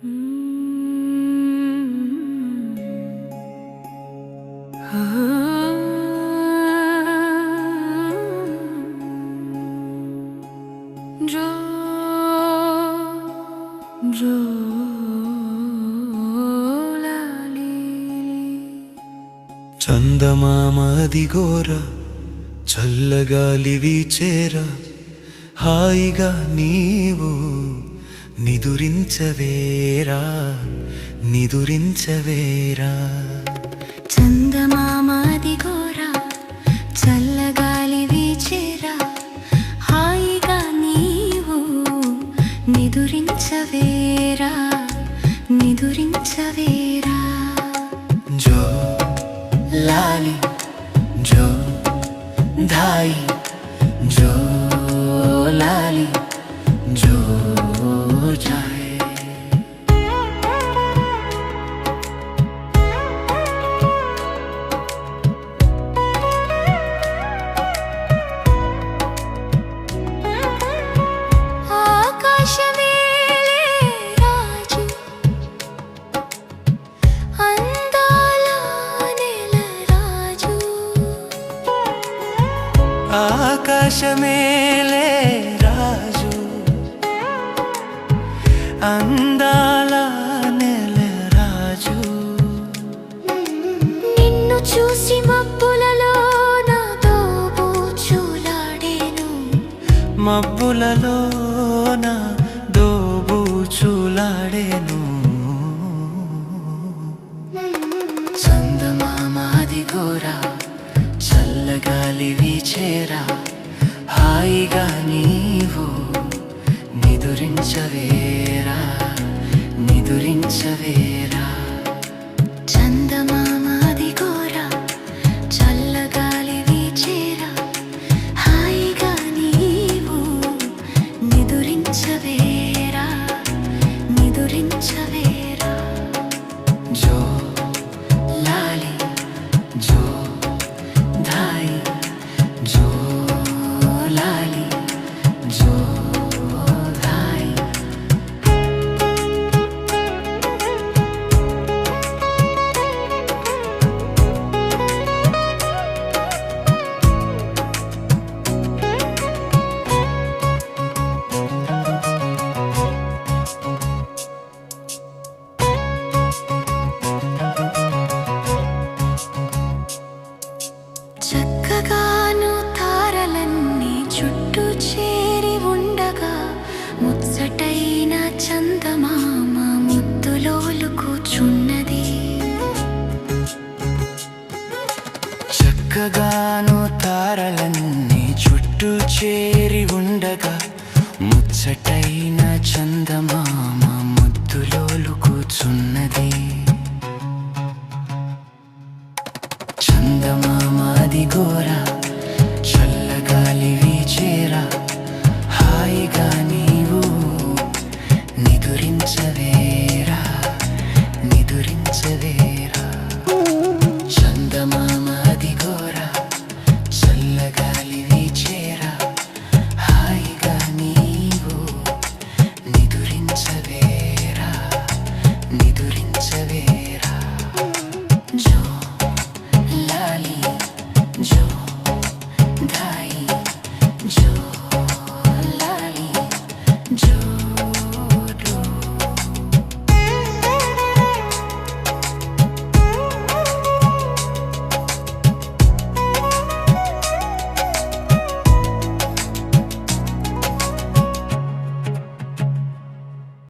Mm-hmm. Ah. చందమామదిగోర చల్లగాలి వీచేరా హాయిగా నీవు నిదురించవేరా నిదురించవేరా. చందమామాది గోరా చల్లగాలి వీచేరా. హాయిగా నీవు నిదురించవేరా నిదురించవేరా. జో లాలి జో ధాయి. ఆకాశమేలే రాజు. అందాల నెల రాజు. నిన్ను చూసి మబ్బులలో నాతో చూలాడేను మబ్బులలోన నిదురించవేరా నిదురించవేరా. చందమామాది గోరా చల్లగాలి వీచేరా. హాయిగా నీవు నిదురించవేరా నిదురించవేరా ఉండగా ముచ్చటైన చందమామ ముద్దులోలు కూర్చున్నది. చందమామాది గోరా